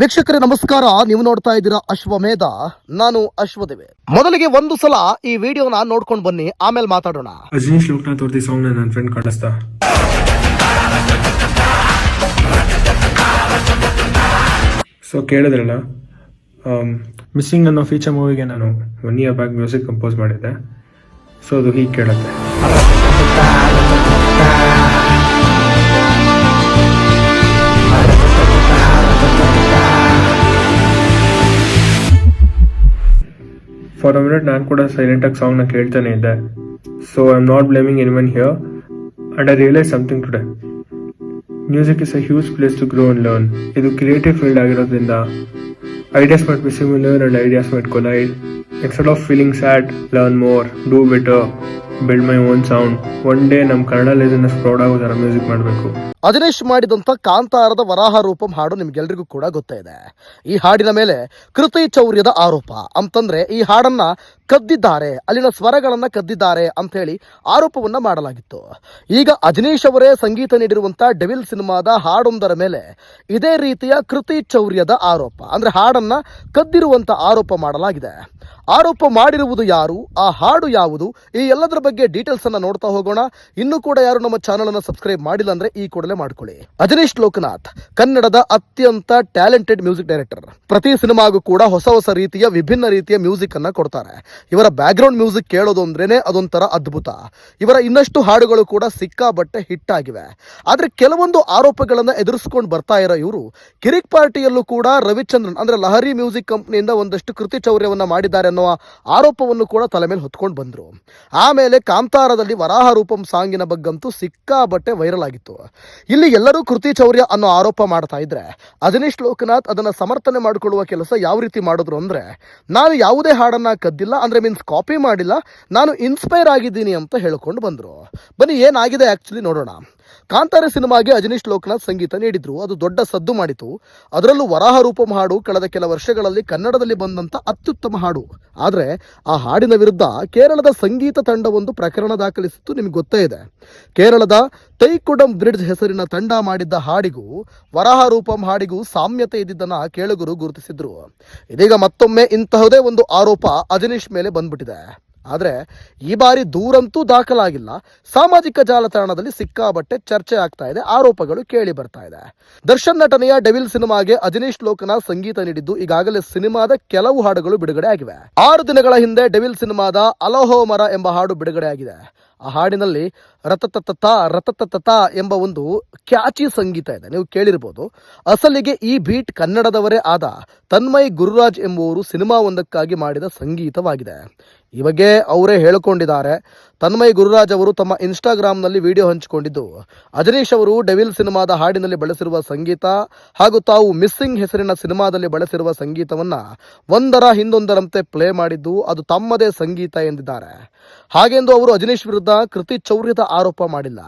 ವೀಕ್ಷಕರೇ, ನಮಸ್ಕಾರ. ನೀವು ನೋಡ್ತಾ ಇದ್ದೀರಾ ಅಶ್ವಮೇಧ. ನಾನು ಅಶ್ವದೇವೆ. ಮೊದಲಿಗೆ ಒಂದು ಸಲ ಈ ವಿಡಿಯೋನ ನೋಡ್ಕೊಂಡು ಬನ್ನಿ. ಆಮೇಲೆ ಮಾತಾಡೋಣ. ಸೊ ಕೇಳಿದ್ರಲ್ಲ ಮಿಸ್ಸಿಂಗ್ ಅನ್ನೋ ಫೀಚರ್ ಮೂವಿಗೆ ನಾನು one year back music compose ಮಾಡಿದ್ದೆ. ಸೊ ಅದು ಹೀಗೆ ಕೇಳುತ್ತೆ. ಫಾರ್ ಅ ಮಿನಿಟ್ ನಾನು ಕೂಡ ಸೈಲೆಂಟಾಗಿ ಸಾಂಗ್ನ ಕೇಳ್ತಾನೆ ಇದ್ದೆ. So I am not blaming any one here and I realise something today music is a huge place to grow and learn ಇದು ಕ್ರಿಯೇಟಿವ್ ಫೀಲ್ಡ್ ಆಗಿರೋದ್ರಿಂದ ideas might be similar and ideas might collide instead of feeling sad learn more do better build my own sound one day ನಮ್ ಕನ್ನಡ ಇದನ್ನ proud ಆಗೋ ಥರ music ಮಾಡಬೇಕು? ಅಜನೇಶ್ ಮಾಡಿದಂತ ಕಾಂತಾರದ ವರಾಹ ರೂಪಂ ಹಾಡು ನಿಮ್ಗೆಲ್ರಿಗೂ ಕೂಡ ಗೊತ್ತೇ ಇದೆ ಈ ಹಾಡಿನ ಮೇಲೆ ಕೃತಿ ಚೌರ್ಯದ ಆರೋಪ. ಅಂತಂದ್ರೆ ಈ ಹಾಡನ್ನ ಕದ್ದಿದ್ದಾರೆ, ಅಲ್ಲಿನ ಸ್ವರಗಳನ್ನ ಕದ್ದಿದ್ದಾರೆ ಅಂತ ಹೇಳಿ ಆರೋಪವನ್ನ ಮಾಡಲಾಗಿತ್ತು. ಈಗ ಅಜನೀಶ್ ಅವರೇ ಸಂಗೀತ ನೀಡಿರುವಂತ ಡೆವಿಲ್ ಸಿನಿಮಾದ ಹಾಡೊಂದರ ಮೇಲೆ ಇದೇ ರೀತಿಯ ಕೃತಿ ಚೌರ್ಯದ ಆರೋಪ. ಅಂದ್ರೆ ಹಾಡನ್ನ ಕದ್ದಿರುವಂತ ಆರೋಪ ಮಾಡಲಾಗಿದೆ. ಆರೋಪ ಮಾಡಿರುವುದು ಯಾರು? ಆ ಹಾಡು ಯಾವುದು? ಈ ಎಲ್ಲದರ ಬಗ್ಗೆ ಡೀಟೇಲ್ಸ್ ಅನ್ನ ನೋಡ್ತಾ ಹೋಗೋಣ. ಇನ್ನು ಕೂಡ ಯಾರು ನಮ್ಮ ಚಾನಲ್ ಅನ್ನು ಸಬ್ಸ್ಕ್ರೈಬ್ ಮಾಡಿಲ್ಲ ಅಂದ್ರೆ ಈ ಕೂಡಲೇ ಮಾಡ್ಕೊಳ್ಳಿ. ಅಜನೀಶ್ ಲೋಕನಾಥ್, ಕನ್ನಡದ ಅತ್ಯಂತ ಟ್ಯಾಲೆಂಟೆಡ್ ಮ್ಯೂಸಿಕ್ ಡೈರೆಕ್ಟರ್ ಪ್ರತಿ ಸಿನಿಮಾಗೂ ಕೂಡ ಹೊಸ ಹೊಸ ರೀತಿಯ, ವಿಭಿನ್ನ ರೀತಿಯ ಮ್ಯೂಸಿಕ್ ಅನ್ನ ಕೊಡ್ತಾರೆ. ಇವರ ಬ್ಯಾಕ್ ಗ್ರೌಂಡ್ ಮ್ಯೂಸಿಕ್ ಕೇಳೋದು ಅಂದ್ರೇನೆ ಅದೊಂಥರ ಅದ್ಭುತ. ಇವರ ಇನ್ನಷ್ಟು ಹಾಡುಗಳು ಕೂಡ ಸಿಕ್ಕಾಬಟ್ಟೆ ಹಿಟ್ ಆಗಿವೆ. ಆದ್ರೆ ಕೆಲವೊಂದು ಆರೋಪಗಳನ್ನ ಎದುರಿಸಿಕೊಂಡು ಬರ್ತಾ ಇರೋ ಇವರು, ಕಿರಿಕ್ ಪಾರ್ಟಿಯಲ್ಲೂ ಕೂಡ ರವಿಚಂದ್ರನ್, ಅಂದ್ರೆ ಲಹರಿ ಮ್ಯೂಸಿಕ್ ಕಂಪ್ನಿಯಿಂದ ಒಂದಷ್ಟು ಕೃತಿ ಚೌರ್ಯವನ್ನ ಮಾಡಿದ್ದಾರೆ ಅನ್ನುವ ಆರೋಪವನ್ನು ಕೂಡ ತಲೆ ಮೇಲೆ ಹೊತ್ಕೊಂಡು ಬಂದ್ರು. ಆಮೇಲೆ ಕಾಂತಾರದಲ್ಲಿ ವರಾಹ ರೂಪಂ ಸಾಂಗಿನ ಬಗ್ಗಂತೂ ಸಿಕ್ಕಾಬಟ್ಟೆ ವೈರಲ್ ಆಗಿತ್ತು. ಇಲ್ಲಿ ಎಲ್ಲರೂ ಕೃತಿ ಚೌರ್ಯ ಅನ್ನೋ ಆರೋಪ ಮಾಡ್ತಾ ಇದ್ರೆ ಅಜನೀಶ್ ಲೋಕನಾಥ್ ಅದನ್ನ ಸಮರ್ಥನೆ ಮಾಡಿಕೊಳ್ಳುವ ಕೆಲಸ ಯಾವ ರೀತಿ ಮಾಡಿದ್ರು ಅಂದ್ರೆ, ನಾನು ಯಾವುದೇ ಹಾಡನ್ನ ಕದ್ದಿಲ್ಲ, ಅಂದ್ರೆ ಮೀನ್ಸ್ ಕಾಪಿ ಮಾಡಿಲ್ಲ, ನಾನು ಇನ್ಸ್ಪೈರ್ ಆಗಿದ್ದೀನಿ ಅಂತ ಹೇಳ್ಕೊಂಡು ಬಂದ್ರು. ಬನ್ನಿ ಏನಾಗಿದೆ ಆಕ್ಚುಲಿ ನೋಡೋಣ. ಕಾಂತಾರ ಸಿನಿಮಾಗೆ ಅಜನೀಶ್ ಲೋಕನಾಥ್ ಸಂಗೀತ ನೀಡಿದ್ರು. ಅದು ದೊಡ್ಡ ಸದ್ದು ಮಾಡಿತು. ಅದರಲ್ಲೂ ವರಾಹ ರೂಪಂ ಹಾಡು ಕಳೆದ ಕೆಲ ವರ್ಷಗಳಲ್ಲಿ ಕನ್ನಡದಲ್ಲಿ ಬಂದಂತ ಅತ್ಯುತ್ತಮ ಹಾಡು. ಆದರೆ ಆ ಹಾಡಿನ ವಿರುದ್ಧ ಕೇರಳದ ಸಂಗೀತ ತಂಡವೊಂದು ಪ್ರಕರಣ ದಾಖಲಿಸಿತ್ತು ನಿಮ್ಗೆ ಗೊತ್ತೇ ಇದೆ. ಕೇರಳದ ತೈಕುಡಂ ಬ್ರಿಡ್ಜ್ ಹೆಸರಿನ ತಂಡ ಮಾಡಿದ್ದ ಹಾಡಿಗೂ, ವರಾಹ ರೂಪಂ ಹಾಡಿಗೂ ಸಾಮ್ಯತೆ ಇದ್ದಿದ್ದನ್ನ ಕೇಳುಗರು ಗುರುತಿಸಿದ್ರು. ಇದೀಗ ಮತ್ತೊಮ್ಮೆ ಇಂತಹದೇ ಒಂದು ಆರೋಪ ಅಜನೀಶ್ ಮೇಲೆ ಬಂದ್ಬಿಟ್ಟಿದೆ. ಆದರೆ ಈ ಬಾರಿ ದೂರಂತೂ ದಾಖಲಾಗಿಲ್ಲ. ಸಾಮಾಜಿಕ ಜಾಲತಾಣದಲ್ಲಿ ಸಿಕ್ಕಾಬಟ್ಟೆ ಚರ್ಚೆ ಆಗ್ತಾ ಇದೆ, ಆರೋಪಗಳು ಕೇಳಿ ಬರ್ತಾ ಇದೆ. ದರ್ಶನ್ ನಟನೆಯ ಡೆವಿಲ್ ಸಿನಿಮಾಗೆ ಅಜನೀಶ್ ಲೋಕನಾಥ್ ಸಂಗೀತ ನೀಡಿದ್ದು ಈಗಾಗಲೇ ಸಿನಿಮಾದ ಕೆಲವು ಹಾಡುಗಳು ಬಿಡುಗಡೆ ಆಗಿವೆ ಆರು ದಿನಗಳ ಹಿಂದೆ ಡೆವಿಲ್ ಸಿನಿಮಾದ ಅಲಹೋ ಮರ ಎಂಬ ಹಾಡು ಬಿಡುಗಡೆ ಆಗಿದೆ ಆ ಹಾಡಿನಲ್ಲಿ ರತತತತ ರತತತತ ಎಂಬ ಒಂದು ಕ್ಯಾಚಿ ಸಂಗೀತ ಇದೆ. ನೀವು ಕೇಳಿರ್ಬೋದು. ಅಸಲಿಗೆ ಈ ಬೀಟ್ ಕನ್ನಡದವರೇ ಆದ ತನ್ಮಯ್ ಗುರುರಾಜ್ ಎಂಬುವರು ಸಿನಿಮಾ ಒಂದಕ್ಕಾಗಿ ಮಾಡಿದ ಸಂಗೀತವಾಗಿದೆ. ಈ ಬಗ್ಗೆ ಅವರೇ ಹೇಳಿಕೊಂಡಿದ್ದಾರೆ, ತನ್ಮಯ್ ಗುರುರಾಜ್ ಅವರು ತಮ್ಮ ಇನ್ಸ್ಟಾಗ್ರಾಮ್ನಲ್ಲಿ ವಿಡಿಯೋ ಹಂಚಿಕೊಂಡಿದ್ದು, ಅಜನೀಶ್ ಅವರು ಡೆವಿಲ್ ಸಿನಿಮಾದ ಹಾಡಿನಲ್ಲಿ ಬಳಸಿರುವ ಸಂಗೀತ ಹಾಗೂ ತಾವು ಮಿಸ್ಸಿಂಗ್ ಹೆಸರಿನ ಸಿನಿಮಾದಲ್ಲಿ ಬಳಸಿರುವ ಸಂಗೀತವನ್ನು ಒಂದರ ಹಿಂದೊಂದರಂತೆ ಪ್ಲೇ ಮಾಡಿದ್ದು, ಅದು ತಮ್ಮದೇ ಸಂಗೀತ ಎಂದಿದ್ದಾರೆ. ಹಾಗೆಂದು ಅವರು ಅಜನೀಶ್ ವಿರುದ್ಧ ಕೃತಿ ಚೌರ್ಯದ ಆರೋಪ ಮಾಡಿಲ್ಲ.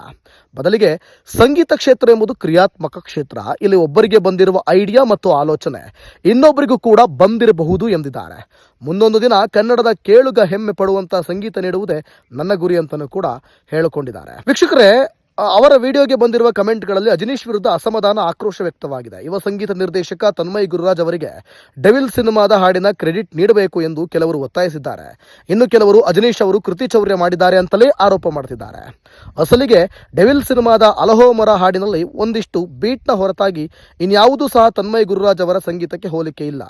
ಬದಲಿಗೆ ಸಂಗೀತ ಕ್ಷೇತ್ರ ಎಂಬುದು ಕ್ರಿಯಾತ್ಮಕ ಕ್ಷೇತ್ರ. ಇಲ್ಲಿ ಒಬ್ಬರಿಗೆ ಬಂದಿರುವ ಐಡಿಯಾ ಮತ್ತು ಆಲೋಚನೆ ಇನ್ನೊಬ್ಬರಿಗೂ ಕೂಡ ಬಂದಿರಬಹುದು ಎಂದಿದ್ದಾರೆ. ಮುಂದೊಂದು ದಿನ ಕನ್ನಡದ ಕೇಳುಗ ಹೆಮ್ಮೆ ಪಡುವಂತ ಸಂಗೀತ ನೀಡುವುದೇ ನನ್ನ ಗುರಿ ಅಂತಲೂ ಕೂಡ ಹೇಳಿಕೊಂಡಿದ್ದಾರೆ. ವೀಕ್ಷಕರೇ ಅವರ ವಿಡಿಯೋಗೆ ಬಂದಿರುವ ಕಮೆಂಟ್ಗಳಲ್ಲಿ ಅಜನೀಶ್ ವಿರುದ್ಧ ಅಸಮಾಧಾನ ಆಕ್ರೋಶ ವ್ಯಕ್ತವಾಗಿದೆ. ಯುವ ಸಂಗೀತ ನಿರ್ದೇಶಕ ತನ್ಮಯ್ ಗುರುರಾಜ್ ಅವರಿಗೆ ಡೆವಿಲ್ ಸಿನಿಮಾದ ಹಾಡಿನ ಕ್ರೆಡಿಟ್ ನೀಡಬೇಕು ಎಂದು ಕೆಲವರು ಒತ್ತಾಯಿಸಿದ್ದಾರೆ. ಇನ್ನು ಕೆಲವರು ಅಜನೀಶ್ ಅವರು ಕೃತಿ ಚೌರ್ಯ ಮಾಡಿದ್ದಾರೆ ಅಂತಲೇ ಆರೋಪ ಮಾಡ್ತಿದ್ದಾರೆ. ಅಸಲಿಗೆ ಡೆವಿಲ್ ಸಿನಿಮಾದ ಅಲಹೋಮರ ಹಾಡಿನಲ್ಲಿ ಒಂದಿಷ್ಟು ಬೀಟ್ನ ಹೊರತಾಗಿ ಇನ್ಯಾವುದೂ ಸಹ ತನ್ಮಯ್ ಗುರುರಾಜ್ ಅವರ ಸಂಗೀತಕ್ಕೆ ಹೋಲಿಕೆ ಇಲ್ಲ.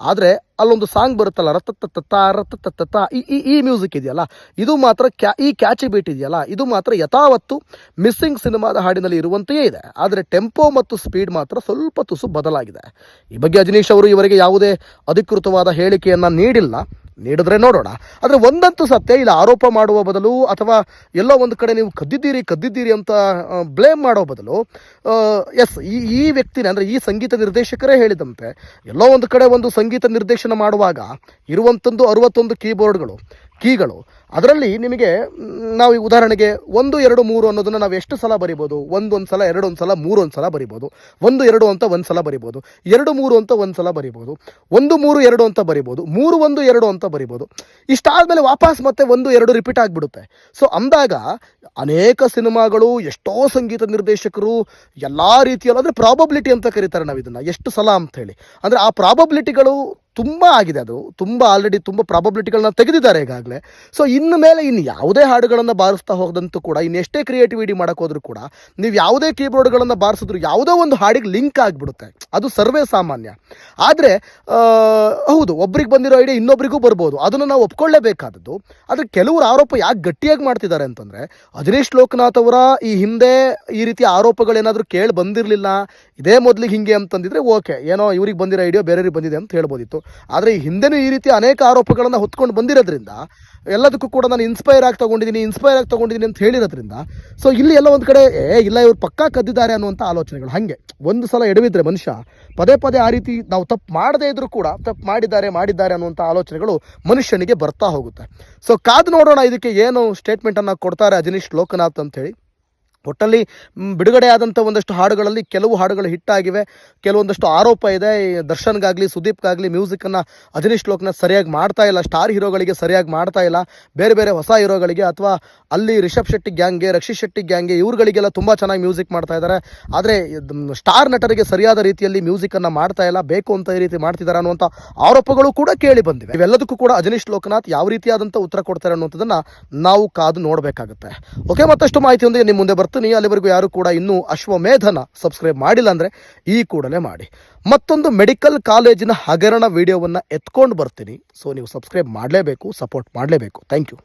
ಆದರೆ ಅಲ್ಲೊಂದು ಸಾಂಗ್ ಬರುತ್ತಲ್ಲ, ರತ ತತ್ತ ಈ ಈ ಈ ಮ್ಯೂಸಿಕ್ ಇದೆಯಲ್ಲ, ಇದು ಮಾತ್ರ ಕ್ಯಾ, ಈ ಕ್ಯಾಚಿ ಬೀಟ್ ಇದೆಯಲ್ಲ, ಇದು ಮಾತ್ರ ಯಥಾವತ್ತು ಮಿಸ್ಸಿಂಗ್ ಸಿನಿಮಾದ ಹಾಡಿನಲ್ಲಿ ಇರುವಂತೆಯೇ ಇದೆ. ಆದರೆ ಟೆಂಪೋ ಮತ್ತು ಸ್ಪೀಡ್ ಮಾತ್ರ ಸ್ವಲ್ಪ ತುಸು ಬದಲಾಗಿದೆ. ಈ ಬಗ್ಗೆ ಅಜನೀಶ್ ಅವರು ಇವರಿಗೆ ಯಾವುದೇ ಅಧಿಕೃತವಾದ ಹೇಳಿಕೆಯನ್ನ ನೀಡಿಲ್ಲ. ನೀಡಿದ್ರೆ ನೋಡೋಣ. ಆದರೆ ಒಂದಂತೂ ಸತ್ಯ, ಇಲ್ಲ ಆರೋಪ ಮಾಡುವ ಬದಲು ಅಥವಾ ಎಲ್ಲೋ ಒಂದು ಕಡೆ ನೀವು ಕದ್ದಿದ್ದೀರಿ ಕದ್ದಿದ್ದೀರಿ ಅಂತ ಬ್ಲೇಮ್ ಮಾಡೋ ಬದಲು ಎಸ್ ಈ ಈ ವ್ಯಕ್ತಿನೇ, ಅಂದರೆ ಈ ಸಂಗೀತ ನಿರ್ದೇಶಕರೇ ಹೇಳಿದಂತೆ, ಎಲ್ಲೋ ಒಂದು ಕಡೆ ಒಂದು ಸಂಗೀತ ನಿರ್ದೇಶನ ಮಾಡುವಾಗ ಇರುವಂಥದ್ದು ಅರುವತ್ತೊಂದು ಕೀಬೋರ್ಡ್ಗಳು ಕೀಗಳು. ಅದರಲ್ಲಿ ನಿಮಗೆ ನಾವು ಈ ಉದಾಹರಣೆಗೆ ಒಂದು, ಎರಡು, ಮೂರು ಅನ್ನೋದನ್ನು ನಾವು ಎಷ್ಟು ಸಲ ಬರಿಬೋದು? ಒಂದೊಂದು ಸಲ, ಎರಡೊಂದು ಸಲ, ಮೂರೊಂದು ಸಲ ಬರಿಬೋದು. ಒಂದು, ಎರಡು ಅಂತ ಒಂದು ಸಲ ಬರಿಬೋದು. ಎರಡು, ಮೂರು ಅಂತ ಒಂದು ಸಲ ಬರಿಬೋದು. ಒಂದು, ಮೂರು, ಎರಡು ಅಂತ ಬರಿಬೋದು. ಮೂರು, ಒಂದು, ಎರಡು ಅಂತ ಬರಿಬೋದು. ಇಷ್ಟಾದಮೇಲೆ ವಾಪಸ್ ಮತ್ತೆ ಒಂದು, ಎರಡು ರಿಪೀಟ್ ಆಗಿಬಿಡುತ್ತೆ. ಸೊ, ಅಂದಾಗ ಅನೇಕ ಸಿನಿಮಾಗಳು, ಎಷ್ಟೋ ಸಂಗೀತ ನಿರ್ದೇಶಕರು, ಎಲ್ಲ ರೀತಿಯಲ್ಲೂ ಅಂದರೆ ಪ್ರಾಬಬಿಲಿಟಿ ಅಂತ ಕರೀತಾರೆ ನಾವು ಇದನ್ನು ಎಷ್ಟು ಸಲ ಅಂತ ಹೇಳಿ. ಅಂದರೆ ಆ ಪ್ರಾಬಬಿಲಿಟಿಗಳು ತುಂಬ ಆಗಿದೆ ಅದು. ತುಂಬ ಆಲ್ರೆಡಿ ತುಂಬ ಪ್ರಾಬಬಿಲಿಟಿಗಳನ್ನ ತೆಗೆದಿದ್ದಾರೆ ಈಗಾಗಲೇ. ಸೊ ಇನ್ನು ಮೇಲೆ ಇನ್ನು ಯಾವುದೇ ಹಾಡುಗಳನ್ನು ಬಾರಿಸ್ತಾ ಹೋದಂತೂ ಕೂಡ, ಇನ್ನು ಎಷ್ಟೇ ಕ್ರಿಯೇಟಿವಿಟಿ ಮಾಡೋಕ್ಕೋದ್ರೂ ಕೂಡ, ನೀವು ಯಾವುದೇ ಕೀಬೋರ್ಡ್ಗಳನ್ನು ಬಾರಿಸಿದ್ರು ಯಾವುದೋ ಒಂದು ಹಾಡಿಗೆ ಲಿಂಕ್ ಆಗಿಬಿಡುತ್ತೆ. ಅದು ಸರ್ವೇ ಸಾಮಾನ್ಯ. ಆದರೆ ಹೌದು, ಒಬ್ರಿಗೆ ಬಂದಿರೋ ಐಡಿಯಾ ಇನ್ನೊಬ್ರಿಗೂ ಬರ್ಬೋದು. ಅದನ್ನು ನಾವು ಒಪ್ಕೊಳ್ಳೇಬೇಕಾದದ್ದು. ಆದರೆ ಕೆಲವರು ಆರೋಪ ಯಾಕೆ ಗಟ್ಟಿಯಾಗಿ ಮಾಡ್ತಿದ್ದಾರೆ ಅಂತಂದರೆ, ಅಜನೀಶ್ ಲೋಕನಾಥ್ ಅವರ ಈ ಹಿಂದೆ ಈ ರೀತಿ ಆರೋಪಗಳೇನಾದರೂ ಕೇಳಿ ಬಂದಿರಲಿಲ್ಲ, ಇದೇ ಮೊದಲಿಗೆ ಹಿಂಗೆ ಅಂತಂದಿದ್ರೆ ಓಕೆ ಏನೋ ಇವ್ರಿಗೆ ಬಂದಿರೋ ಐಡಿಯೋ ಬೇರೆಯವ್ರಿಗೆ ಬಂದಿದೆ ಅಂತ ಹೇಳ್ಬೋದಿತ್ತು. ಆದರೆ ಈ ಹಿಂದೆನೂ ಈ ರೀತಿ ಅನೇಕ ಆರೋಪಗಳನ್ನು ಹೊತ್ಕೊಂಡು ಬಂದಿರೋದ್ರಿಂದ ಎಲ್ಲದಕ್ಕೂ ಕೂಡ ನಾನು ಇನ್ಸ್ಪೈರ್ ಆಗಿ ತೊಗೊಂಡಿದ್ದೀನಿ ಇನ್ಸ್ಪೈರ್ ಆಗಿ ತೊಗೊಂಡಿದ್ದೀನಿ ಅಂತ ಹೇಳಿರೋದ್ರಿಂದ ಸೊ ಇಲ್ಲಿ ಎಲ್ಲ ಒಂದು ಕಡೆ, ಏ, ಇಲ್ಲ, ಇವ್ರು ಪಕ್ಕಾ ಕದ್ದಿದ್ದಾರೆ ಅನ್ನುವಂಥ ಆಲೋಚನೆಗಳು ಹಾಗೆ. ಒಂದು ಸಲ ಎಡವಿದ್ರೆ ಮನುಷ್ಯ ಪದೇ ಪದೇ ಆ ರೀತಿ ನಾವು ತಪ್ಪು ಮಾಡದೇ ಇದ್ರೂ ಕೂಡ ತಪ್ಪು ಮಾಡಿದ್ದಾರೆ ಮಾಡಿದ್ದಾರೆ ಅನ್ನುವಂಥ ಆಲೋಚನೆಗಳು ಮನುಷ್ಯನಿಗೆ ಬರ್ತಾ ಹೋಗುತ್ತೆ. ಸೊ ಕಾದು ನೋಡೋಣ ಇದಕ್ಕೆ ಏನು ಸ್ಟೇಟ್ಮೆಂಟನ್ನು ಕೊಡ್ತಾರೆ ಅಜನೀಶ್ ಲೋಕನಾಥ್ ಅಂತೇಳಿ. ಒಟ್ಟಲ್ಲಿ ಬಿಡುಗಡೆ ಆದಂಥ ಒಂದಷ್ಟು ಹಾಡುಗಳಲ್ಲಿ ಕೆಲವು ಹಾಡುಗಳು ಹಿಟ್ಟಾಗಿವೆ ಕೆಲವೊಂದಷ್ಟು ಆರೋಪ ಇದೆ. ದರ್ಶನ್ಗಾಗಲಿ, ಸುದೀಪ್ಗಾಗಲಿ ಮ್ಯೂಸಿಕನ್ನು ಅಜನೀಶ್ ಲೋಕನಾಥ್ ಸರಿಯಾಗಿ ಮಾಡ್ತಾ ಇಲ್ಲ. ಸ್ಟಾರ್ ಹೀರೋಗಳಿಗೆ ಸರಿಯಾಗಿ ಮಾಡ್ತಾ ಇಲ್ಲ. ಬೇರೆ ಬೇರೆ ಹೊಸ ಹೀರೋಗಳಿಗೆ ಅಥವಾ ಅಲ್ಲಿ ರಿಷಬ್ ಶೆಟ್ಟಿ ಗ್ಯಾಂಗ್ಗೆ ರಕ್ಷಿತ್ ಶೆಟ್ಟಿ ಗ್ಯಾಂಗ್ಗೆ ಇವ್ರುಗಳಿಗೆಲ್ಲ ತುಂಬ ಚೆನ್ನಾಗಿ ಮ್ಯೂಸಿಕ್ ಮಾಡ್ತಾ ಇದ್ದಾರೆ. ಆದರೆ ಸ್ಟಾರ್ ನಟರಿಗೆ ಸರಿಯಾದ ರೀತಿಯಲ್ಲಿ ಮ್ಯೂಸಿಕನ್ನು ಮಾಡ್ತಾ ಇಲ್ಲ. ಬೇಕು ಅಂತ ಈ ರೀತಿ ಮಾಡ್ತಿದ್ದಾರೆ ಅನ್ನುವಂಥ ಆರೋಪಗಳು ಕೂಡ ಕೇಳಿ ಬಂದಿವೆ. ಇವೆಲ್ಲದಕ್ಕೂ ಕೂಡ ಅಜನೀಶ್ ಲೋಕನಾಥ್ ಯಾವ ರೀತಿಯಾದಂಥ ಉತ್ತರ ಕೊಡ್ತಾರೆ ಅನ್ನುವಂಥದ್ದನ್ನು ನಾವು ಕಾದು ನೋಡಬೇಕಾಗುತ್ತೆ. ಓಕೆ, ಮತ್ತಷ್ಟು ಮಾಹಿತಿಯೊಂದಿಗೆ ನಿಮ್ಮ ಮುಂದೆ ಬರ್ತೀನಿ ಅಲ್ಲಿವರೆಗೂ ಯಾರು ಕೂಡ ಇನ್ನೂ ಅಶ್ವಮೇಧನ ಸಬ್ಸ್ಕ್ರೈಬ್ ಮಾಡಿಲ್ಲ ಅಂದರೆ ಈ ಕೂಡಲೇ ಮಾಡಿ. ಮತ್ತೊಂದು ಮೆಡಿಕಲ್ ಕಾಲೇಜಿನ ಹಗರಣ ವಿಡಿಯೋವನ್ನು ಎತ್ಕೊಂಡು ಬರ್ತೀನಿ. ಸೊ ನೀವು ಸಬ್ಸ್ಕ್ರೈಬ್ ಮಾಡಲೇಬೇಕು ಸಪೋರ್ಟ್ ಮಾಡಲೇಬೇಕು. Thank you